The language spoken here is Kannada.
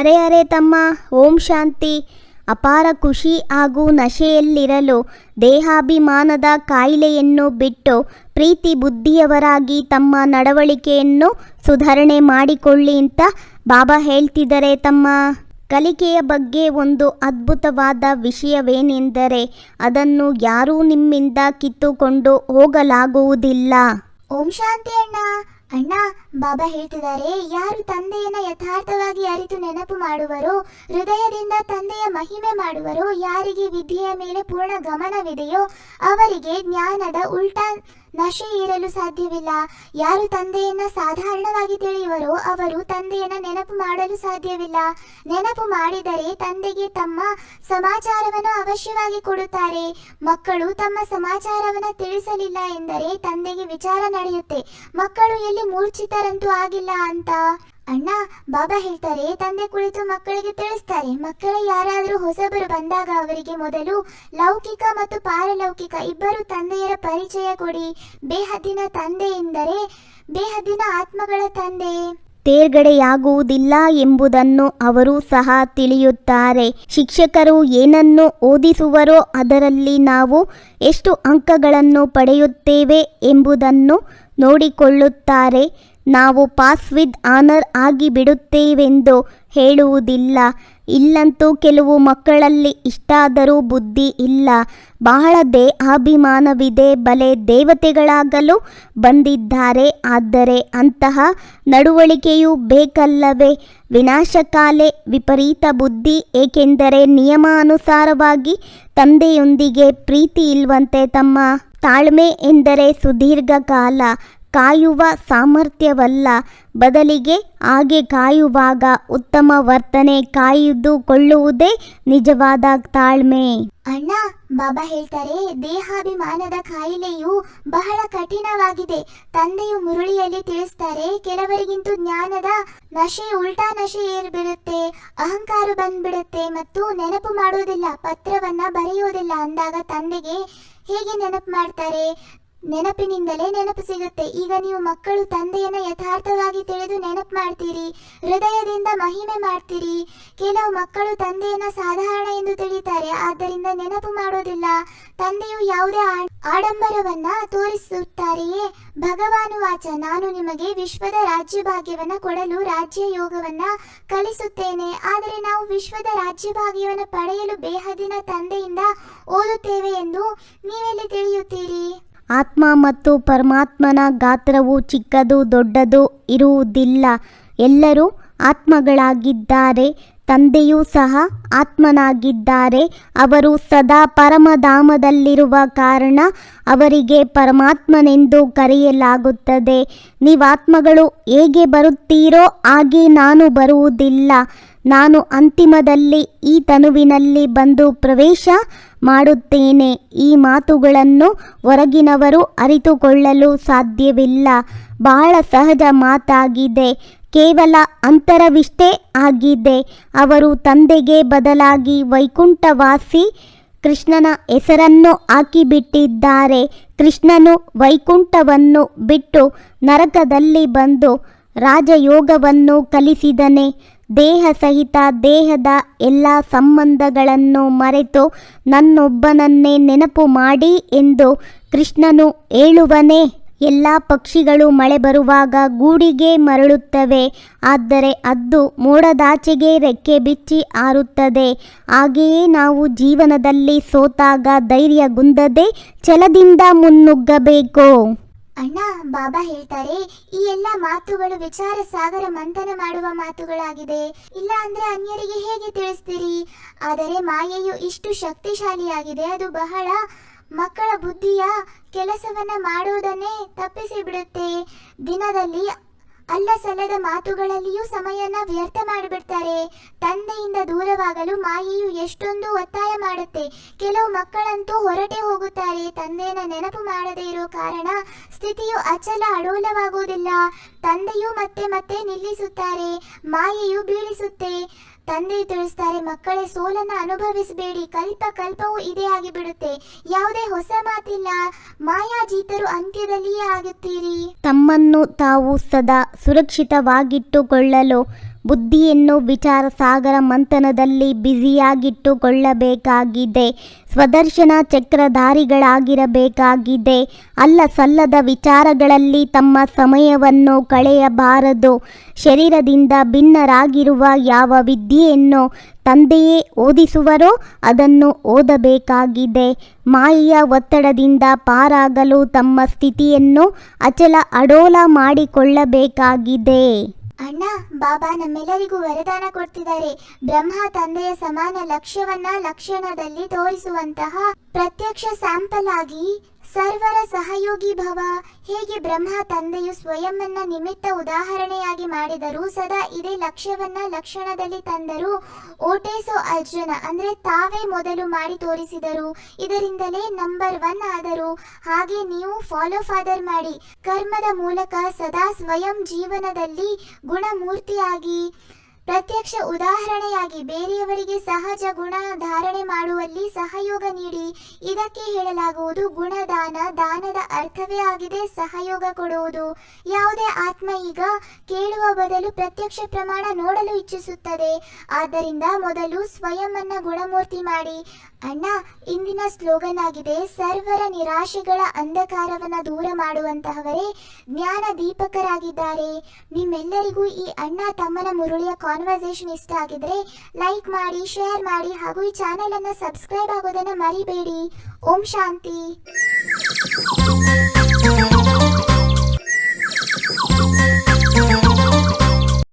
ಅರೆ ಅರೆ ತಮ್ಮ, ಓಂ ಶಾಂತಿ. ಅಪಾರ ಖುಷಿ ಹಾಗೂ ನಶೆಯಲ್ಲಿರಲು ದೇಹಾಭಿಮಾನದ ಕಾಯಿಲೆಯನ್ನು ಬಿಟ್ಟು ಪ್ರೀತಿ ಬುದ್ಧಿಯವರಾಗಿ ತಮ್ಮ ನಡವಳಿಕೆಯನ್ನು ಸುಧಾರಣೆ ಮಾಡಿಕೊಳ್ಳಿ ಅಂತ ಬಾಬಾ ಹೇಳ್ತಿದ್ದಾರೆ ತಮ್ಮ. ಕಲಿಕೆಯ ಬಗ್ಗೆ ಒಂದು ಅದ್ಭುತವಾದ ವಿಷಯವೇನೆಂದರೆ ಅದನ್ನು ಯಾರೂ ನಿಮ್ಮಿಂದ ಕಿತ್ತುಕೊಂಡು ಹೋಗಲಾಗುವುದಿಲ್ಲ. ಓಂ ಶಾಂತಿ ಅಣ್ಣ. ಅಣ್ಣ, ಬಾಬಾ ಹೇಳ್ತಿದ್ದಾರೆ, ಯಾರು ತಂದೆಯನ್ನ ಯಥಾರ್ಥವಾಗಿ ಅರಿತು ನೆನಪು ಮಾಡುವರೋ, ಹೃದಯದಿಂದ ತಂದೆಯ ಮಹಿಮೆ ಮಾಡುವರೋ, ಯಾರಿಗೆ ವಿದ್ಯೆಯ ಮೇಲೆ ಪೂರ್ಣ ಗಮನವಿದೆಯೋ, ಅವರಿಗೆ ಜ್ಞಾನದ ಉಲ್ಟಾ ನಶೆ ಇರಲು ಸಾಧ್ಯವಿಲ್ಲ. ಯಾರು ತಂದೆಯನ್ನ ಸಾಧಾರಣವಾಗಿ ತಿಳಿಯುವರೋ ಅವರು ತಂದೆಯನ್ನ ನೆನಪು ಮಾಡಲು ಸಾಧ್ಯವಿಲ್ಲ. ನೆನಪು ಮಾಡಿದರೆ ತಂದೆಗೆ ತಮ್ಮ ಸಮಾಚಾರವನ್ನು ಅವಶ್ಯವಾಗಿ ಕೊಡುತ್ತಾರೆ. ಮಕ್ಕಳು ತಮ್ಮ ಸಮಾಚಾರವನ್ನು ತಿಳಿಸಲಿಲ್ಲ ಎಂದರೆ ತಂದೆಗೆ ವಿಚಾರ ನಡೆಯುತ್ತೆ. ಮಕ್ಕಳು ಎಲ್ಲಿ ಮೂರ್ಛಿತರಂತೂ ಆಗಿಲ್ಲ ಅಂತ. ಅಣ್ಣ, ಬಾಬಾ ಹೇಳ್ತಾರೆ, ತಂದೆ ಕುಳಿತು ಮಕ್ಕಳಿಗೆ ತಿಳಿಸ್ತಾರೆ. ಮಕ್ಕಳೇ ಯಾರಾದರೂ ಹೊಸಬರು ಬಂದಾಗ ಅವರಿಗೆ ಮೊದಲು ಲೌಕಿಕ ಮತ್ತು ಪಾರಲೌಕಿಕ ಇಬ್ಬರು ತಂದೆಯರ ಪರಿಚಯ ಕೊಡಿ. ಬೇಹದ್ದಿನ ತಂದೆ ಎಂದರೆ ಬೇಹದ್ದಿನ ಆತ್ಮಗಳ ತಂದೆ. ತೇರ್ಗಡೆಯಾಗುವುದಿಲ್ಲ ಎಂಬುದನ್ನು ಅವರು ಸಹ ತಿಳಿಯುತ್ತಾರೆ. ಶಿಕ್ಷಕರು ಏನನ್ನು ಓದಿಸುವರೋ ಅದರಲ್ಲಿ ನಾವು ಎಷ್ಟು ಅಂಕಗಳನ್ನು ಪಡೆಯುತ್ತೇವೆ ಎಂಬುದನ್ನು ನೋಡಿಕೊಳ್ಳುತ್ತಾರೆ. ನಾವು ಪಾಸ್ ವಿತ್ ಆನರ್ ಆಗಿ ಬಿಡುತ್ತೇವೆಂದು ಹೇಳುವುದಿಲ್ಲ. ಇಲ್ಲಂತೂ ಕೆಲವು ಮಕ್ಕಳಲ್ಲಿ ಇಷ್ಟಾದರೂ ಬುದ್ಧಿ ಇಲ್ಲ. ಬಹಳ ದೇಹಾಭಿಮಾನವಿದೆ ಬಲೆ ದೇವತೆಗಳಾಗಲು ಬಂದಿದ್ದಾರೆ. ಆದರೆ ಅಂತಹ ನಡವಳಿಕೆಯೂ ಬೇಕಲ್ಲವೇ? ವಿನಾಶಕಾಲೆ ವಿಪರೀತ ಬುದ್ಧಿ, ಏಕೆಂದರೆ ನಿಯಮಾನುಸಾರವಾಗಿ ತಂದೆಯೊಂದಿಗೆ ಪ್ರೀತಿ ಇಲ್ವಂತೆ ತಮ್ಮ ತಾಳ್ಮೆ ಎಂದರೆ ಸುದೀರ್ಘ ಕಾಲ ಕಾಯುವ ಸಾಮರ್ಥ್ಯವಲ್ಲ, ಬದಲಿಗೆ ಹಾಗೆ ಕಾಯುವಾಗ ಉತ್ತಮ ವರ್ತನೆ ಕಾಯ್ದುಕೊಳ್ಳುವುದೇ ನಿಜವಾದ ತಾಳ್ಮೆ. ಅಣ್ಣ, ಬಾಬಾ ಹೇಳ್ತಾರೆ, ದೇಹಾಭಿಮಾನದ ಕಾಯಿಲೆಯು ಬಹಳ ಕಠಿಣವಾಗಿದೆ. ತಂದೆಯು ಮುರುಳಿಯಲ್ಲಿ ತಿಳಿಸ್ತಾರೆ, ಕೆಲವರಿಗಿಂತೂ ಜ್ಞಾನದ ನಶೆ ಉಲ್ಟಾ ನಶೆ ಏರ್ಬಿಡುತ್ತೆ, ಅಹಂಕಾರ ಬಂದ್ಬಿಡುತ್ತೆ ಮತ್ತು ನೆನಪು ಮಾಡುವುದಿಲ್ಲ, ಪತ್ರವನ್ನ ಬರೆಯುವುದಿಲ್ಲ ಅಂದಾಗ ತಂದೆಗೆ ಹೇಗೆ ನೆನಪು ಮಾಡ್ತಾರೆ? ನೆನಪಿನಿಂದಲೇ ನೆನಪು ಸಿಗುತ್ತೆ. ಈಗ ನೀವು ಮಕ್ಕಳು ತಂದೆಯನ್ನ ಯಥಾರ್ಥವಾಗಿ ತಿಳಿದು ನೆನಪು ಮಾಡ್ತೀರಿ, ಹೃದಯದಿಂದ ಮಹಿಮೆ ಮಾಡ್ತೀರಿ. ಕೆಲವು ಮಕ್ಕಳು ತಂದೆಯನ್ನ ಸಾಧಾರಣ ಎಂದು ತಿಳಿತಾರೆ, ಆದ್ದರಿಂದ ನೆನಪು ಮಾಡೋದಿಲ್ಲ. ತಂದೆಯು ಯಾವುದೇ ಆಡಂಬರವನ್ನ ತೋರಿಸುತ್ತಾರೆಯೇ? ಭಗವಾನು ವಾಚ, ನಾನು ನಿಮಗೆ ವಿಶ್ವದ ರಾಜ್ಯ ಭಾಗ್ಯವನ್ನ ಕೊಡಲು ರಾಜ್ಯ ಯೋಗವನ್ನ ಕಲಿಸುತ್ತೇನೆ. ಆದರೆ ನಾವು ವಿಶ್ವದ ರಾಜ್ಯ ಭಾಗ್ಯವನ್ನು ಪಡೆಯಲು ಬೇಹದಿನ ತಂದೆಯಿಂದ ಓದುತ್ತೇವೆ ಎಂದು ನೀವೆಲ್ಲಿ ತಿಳಿಯುತ್ತೀರಿ? ಆತ್ಮ ಮತ್ತು ಪರಮಾತ್ಮನ ಗಾತ್ರವು ಚಿಕ್ಕದು ದೊಡ್ಡದು ಇರುವುದಿಲ್ಲ. ಎಲ್ಲರೂ ಆತ್ಮಗಳಾಗಿದ್ದಾರೆ, ತಂದೆಯೂ ಸಹ ಆತ್ಮನಾಗಿದ್ದಾರೆ. ಅವರು ಸದಾ ಪರಮಧಾಮದಲ್ಲಿರುವ ಕಾರಣ ಅವರಿಗೆ ಪರಮಾತ್ಮನೆಂದು ಕರೆಯಲಾಗುತ್ತದೆ. ನೀವಾತ್ಮಗಳು ಹೇಗೆ ಬರುತ್ತೀರೋ ಹಾಗೆ ನಾನು ಬರುವುದಿಲ್ಲ. ನಾನು ಅಂತಿಮದಲ್ಲಿ ಈ ತನುವಿನಲ್ಲಿ ಬಂದು ಪ್ರವೇಶ ಮಾಡುತ್ತೇನೆ. ಈ ಮಾತುಗಳನ್ನು ಹೊರಗಿನವರು ಅರಿತುಕೊಳ್ಳಲು ಸಾಧ್ಯವಿಲ್ಲ. ಬಹಳ ಸಹಜ ಮಾತಾಗಿದೆ. ಕೇವಲ ಅಂತರವಿಷ್ಟೇ ಆಗಿದೆ. ಅವರು ತಂದೆಗೆ ಬದಲಾಗಿ ವೈಕುಂಠವಾಸಿ ಕೃಷ್ಣನ ಹೆಸರನ್ನು ಹಾಕಿಬಿಟ್ಟಿದ್ದಾರೆ. ಕೃಷ್ಣನು ವೈಕುಂಠವನ್ನು ಬಿಟ್ಟು ನರಕದಲ್ಲಿ ಬಂದು ರಾಜಯೋಗವನ್ನು ಕಲಿಸಿದನೆ. ದೇಹ ಸಹಿತ ದೇಹದ ಎಲ್ಲ ಸಂಬಂಧಗಳನ್ನು ಮರೆತು ನನ್ನೊಬ್ಬನನ್ನೇ ನೆನಪು ಮಾಡಿ ಎಂದು ಕೃಷ್ಣನು ಹೇಳುವನೇ, ಎಲ್ಲ ಪಕ್ಷಿಗಳು ಮಳೆ ಬರುವಾಗ ಗೂಡಿಗೆ ಮರಳುತ್ತವೆ, ಆದರೆ ಅದು ಮೋಡದಾಚೆಗೆ ರೆಕ್ಕೆ ಬಿಚ್ಚಿ ಆರುತ್ತದೆ. ಹಾಗೆಯೇ ನಾವು ಜೀವನದಲ್ಲಿ ಸೋತಾಗ ಧೈರ್ಯಗುಂದದೆ ಛಲದಿಂದ ಮುನ್ನುಗ್ಗಬೇಕು. ಅಣ್ಣ, ಬಾಬಾ ಹೇಳ್ತಾರೆ, ಈ ಎಲ್ಲ ಮಾತುಗಳು ವಿಚಾರ ಸಾಗರ ಮಂಥನ ಮಾಡುವ ಮಾತುಗಳಾಗಿದೆ. ಇಲ್ಲ ಅಂದ್ರೆ ಅನ್ಯರಿಗೆ ಹೇಗೆ ತಿಳಿಸ್ತೀರಿ? ಆದರೆ ಮಾಯೆಯು ಇಷ್ಟು ಶಕ್ತಿಶಾಲಿಯಾಗಿದೆ, ಅದು ಬಹಳ ಮಕ್ಕಳ ಬುದ್ಧಿಯ ಕೆಲಸವನ್ನ ಮಾಡುವುದನ್ನೇ ತಪ್ಪಿಸಿ ಬಿಡುತ್ತೆ ದಿನದಲ್ಲಿ ಅಲ್ಲ ಸಲ್ಲದ ಮಾತುಗಳಲ್ಲಿಯೂ ಸಮಯನ ವ್ಯರ್ಥ ಮಾಡಿಬಿಡ್ತಾರೆ. ತಂದೆಯಿಂದ ದೂರವಾಗಲು ಮಾಯೆಯು ಎಷ್ಟೊಂದು ಒತ್ತಾಯ ಮಾಡುತ್ತೆ. ಕೆಲವು ಮಕ್ಕಳಂತೂ ಹೊರಟೆ ಹೋಗುತ್ತಾರೆ. ತಂದೆಯನ್ನ ನೆನಪು ಮಾಡದೇ ಇರೋ ಕಾರಣ ಸ್ಥಿತಿಯು ಅಚಲ ಅಡೋಲವಾಗುವುದಿಲ್ಲ. ತಂದೆಯು ಮತ್ತೆ ಮತ್ತೆ ನಿಲ್ಲಿಸುತ್ತಾರೆ. ಮಾಯೆಯು ಬೀಳಿಸುತ್ತೆ. ತಂದೆ ತಿಳಿಸ್ತಾರೆ, ಮಕ್ಕಳೇ ಸೋಲನ್ನ ಅನುಭವಿಸಬೇಡಿ, ಕಲ್ಪ ಕಲ್ಪವೂ ಇದೇ ಆಗಿಬಿಡುತ್ತೆ. ಯಾವುದೇ ಹೊಸ ಮಾತಿಲ್ಲ, ಮಾಯಾಜೀತರು ಅಂತ್ಯದಲ್ಲಿಯೇ ಆಗುತ್ತೀರಿ. ತಮ್ಮನ್ನು ತಾವು ಸದಾ ಸುರಕ್ಷಿತವಾಗಿಟ್ಟುಕೊಳ್ಳಲು ಬುದ್ಧಿಯನ್ನು ವಿಚಾರ ಸಾಗರ ಮಂಥನದಲ್ಲಿ ಬ್ಯುಸಿಯಾಗಿಟ್ಟುಕೊಳ್ಳಬೇಕಾಗಿದೆ. ಸ್ವದರ್ಶನ ಚಕ್ರಧಾರಿಗಳಾಗಿರಬೇಕಾಗಿದೆ. ಅಲ್ಲ ಸಲ್ಲದ ವಿಚಾರಗಳಲ್ಲಿ ತಮ್ಮ ಸಮಯವನ್ನು ಕಳೆಯಬಾರದು. ಶರೀರದಿಂದ ಭಿನ್ನರಾಗಿರುವ ಯಾವ ವಿದ್ಯೆಯನ್ನು ತಂದೆಯೇ ಓದಿಸುವರೋ ಅದನ್ನು ಓದಬೇಕಾಗಿದೆ. ಮಾಯೆಯ ಒತ್ತಡದಿಂದ ಪಾರಾಗಲು ತಮ್ಮ ಸ್ಥಿತಿಯನ್ನು ಅಚಲ ಅಡೋಲ ಮಾಡಿಕೊಳ್ಳಬೇಕಾಗಿದೆ. ಅಣ್ಣ ಬಾಬಾ ನಮ್ಮೆಲ್ಲರಿಗೂ ವರದಾನ ಕೊಡ್ತಿದ್ದಾರೆ. ಬ್ರಹ್ಮ ತಂದೆಯ ಸಮಾನ ಲಕ್ಷ್ಯವನ್ನ ಲಕ್ಷಣದಲ್ಲಿ ತೋರಿಸುವಂತಹ ಪ್ರತ್ಯಕ್ಷ ಸ್ಯಾಂಪಲ್ ಆಗಿ ಸರ್ವರ ಸಹಯೋಗಿ ಭವ. ಹೇಗೆ ಬ್ರಹ್ಮ ತಂದೆಯು ಸ್ವಯಂವನ್ನ ನಿಮಿತ್ತ ಉದಾಹರಣೆಯಾಗಿ ಮಾಡಿದರು ಸದಾ ಇದೇ ಲಕ್ಷ್ಯವನ್ನ ಲಕ್ಷಣದಲ್ಲಿ ತಂದರು. ಓಟೇಸೋ ಅರ್ಜುನ, ಅಂದ್ರೆ ತಾವೇ ಮೊದಲು ಮಾಡಿ ತೋರಿಸಿದರು. ಇದರಿಂದಲೇ ನಂಬರ್ ಒನ್ ಆದರು. ಹಾಗೆ ನೀವು ಫಾಲೋ ಫಾದರ್ ಮಾಡಿ. ಕರ್ಮದ ಮೂಲಕ ಸದಾ ಸ್ವಯಂ ಜೀವನದಲ್ಲಿ ಗುಣಮೂರ್ತಿಯಾಗಿ. ಪ್ರತ್ಯಕ್ಷ ಉದಾಹರಣೆಯಾಗಿ ಬೇರೆಯವರಿಗೆ ಸಹಜ ಗುಣ ಧಾರಣೆ ಮಾಡುವಲ್ಲಿ ಸಹಯೋಗ ನೀಡಿ, ಇದಕ್ಕೆ ಹೇಳಲಾಗುವುದು ಗುಣದಾನ, ದಾನದ ಅರ್ಥವೇ ಆಗಿದೆ ಸಹಯೋಗ ಕೊಡುವುದು. ಯಾವುದೇ ಆತ್ಮ ಈಗ ಕೇಳುವ ಬದಲು ಪ್ರತ್ಯಕ್ಷ ಪ್ರಮಾಣ ನೋಡಲು ಇಚ್ಛಿಸುತ್ತದೆ. ಆದ್ದರಿಂದ ಮೊದಲು ಸ್ವಯಂವನ್ನ ಗುಣಮೂರ್ತಿ ಮಾಡಿ, ಅಣ್ಣ, ಇಂದಿನ ಸ್ಲೋಗನ್ ಆಗಿದೆ, ಸರ್ವರ ನಿರಾಶೆಗಳ ಅಂಧಕಾರವನ್ನು ದೂರ ಮಾಡುವಂತಹವರೇ ಜ್ಞಾನ ದೀಪಕರಾಗಿದ್ದಾರೆ. ನಿಮ್ಮೆಲ್ಲರಿಗೂ ಈ ಅಣ್ಣ ತಮ್ಮನ ಮುರುಳಿಯ ಕಾನ್ವರ್ಸೇಷನ್ ಇಷ್ಟ ಆಗಿದ್ರೆ ಲೈಕ್ ಮಾಡಿ ಶೇರ್ ಮಾಡಿ ಹಾಗೂ ಈ ಚಾನೆಲ್ ಅನ್ನ ಸಬ್ಸ್ಕ್ರೈಬ್ ಆಗೋದನ್ನ ಮರಿಬೇಡಿ. ಓಂ ಶಾಂತಿ.